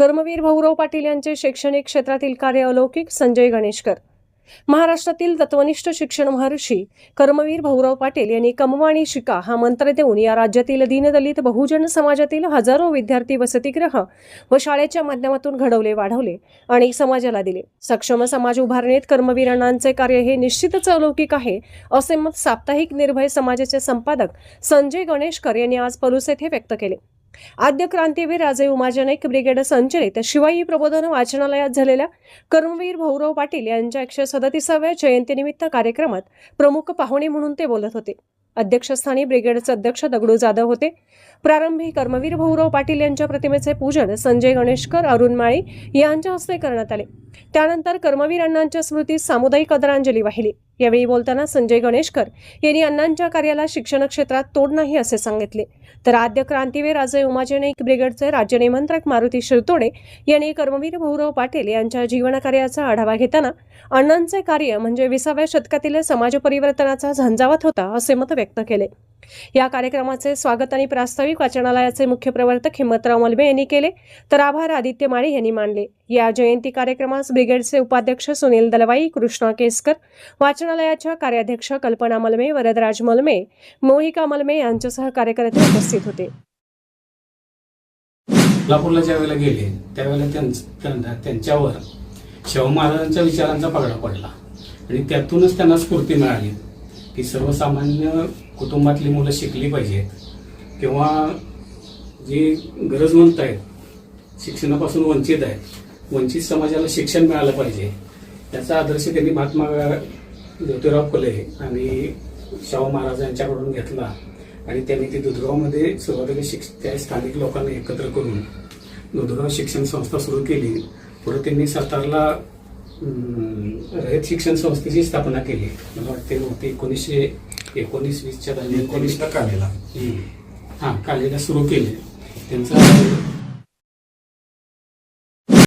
कर्मवीर भाऊराव पाटील यांचे शैक्षणिक क्षेत्रातील कार्य अलौकिक संजय गणेशकर. महाराष्ट्रातील तत्वनिष्ठ शिक्षण महर्षी कर्मवीर भाऊराव पाटील यांनी कमवाणी शिका हा मंत्र देऊन या राज्यातील दीनदलित बहुजन समाजातील हजारो विद्यार्थी वसतिगृह व शाळेच्या माध्यमातून घडवले वाढवले आणि समाजाला दिले. सक्षम समाज उभारणीत कर्मवीर अण्णांचे कार्य हे निश्चितच अलौकिक आहे असे मत साप्ताहिक निर्भय समाजाचे संपादक संजय गणेशकर यांनी आज पलूस येथे व्यक्त केले. आद्य क्रांतीवीर राजे उमाजनक ब्रिगेड संचलित शिवाई प्रबोधन वाचनालयात झालेल्या कर्मवीर भाऊराव पाटील यांच्या एकशे सदतीसाव्या जयंतीनिमित्त कार्यक्रमात प्रमुख पाहुणे म्हणून ते बोलत होते. अध्यक्षस्थानी ब्रिगेडचे अध्यक्ष दगडू जाधव होते. प्रारंभी कर्मवीर भाऊराव पाटील यांच्या प्रतिमेचे पूजन संजय गणेशकर अरुण माळी यांच्या हस्ते करण्यात आले. त्यानंतर कर्मवीर अण्णांच्या स्मृतीत सामुदायिक आदरांजली वाहिली. यावेळी बोलताना संजय गणेशकर यांनी अण्णांच्या कार्याला शिक्षण क्षेत्रात तोड नाही असे सांगितले. तर आद्य क्रांतीवीर राजे उमाजनक ब्रिगेडचे राज्य निमंत्रक मारुती शिरतोडे यांनी कर्मवीर भाऊराव पाटील यांच्या जीवनकार्याचा आढावा घेताना अण्णांचे कार्य म्हणजे विसाव्या शतकातील समाज परिवर्तनाचा झंझावात होता असे मत व्यक्त केले. या कार्यक्रमाचे स्वागत आणि प्रास्ताविक वाचनालयाचे मुख्य प्रवर्तक हिम्मतराव मलबे यांनी केले. तर आभार आदित्य माळे यांनी मानले. या जयंती कार्यक्रमास ब्रिगेडचे उपाध्यक्ष सुनील दलवाई कृष्णा केसकर वाचनालयाच्या कार्याध्यक्ष कल्पना मलमे वरदराज मलमे मोहिका मलमे यांच्यासह कार्यकर्ते उपस्थित होते. कोल्हापूरला ज्या वेळेला गेले त्यावेळेला त्यांच- त्यांच्यावर शाहू महाराजांच्या विचारांचा पगडा पडला. आणि त्यातूनच त्यांना स्फूर्ती मिळाली. की सर्वसामान्य कुटुंबातली मुलं शिकली पाहिजेत. किंवा जी गरजवंत आहेत शिक्षणापासून वंचित आहेत वंचित समाजाला शिक्षण मिळालं पाहिजे याचा आदर्श त्यांनी महात्मा ज्योतिराव फुले आणि शाहू महाराज यांच्याकडून घेतला. आणि त्यांनी ती दुधगावमध्ये सुरुवातीला शिक्ष त्या स्थानिक लोकांना एकत्र करून दुधगाव शिक्षण संस्था सुरू केली. पुढे त्यांनी सातारला रयत शिक्षण संस्थेची स्थापना केली. मला वाटते नव्हते. एकोणीसशे एकोणीस वीसच्या दरम्यान एकोणीसला हम्म. हा कालेला सुरू केले. त्यांचा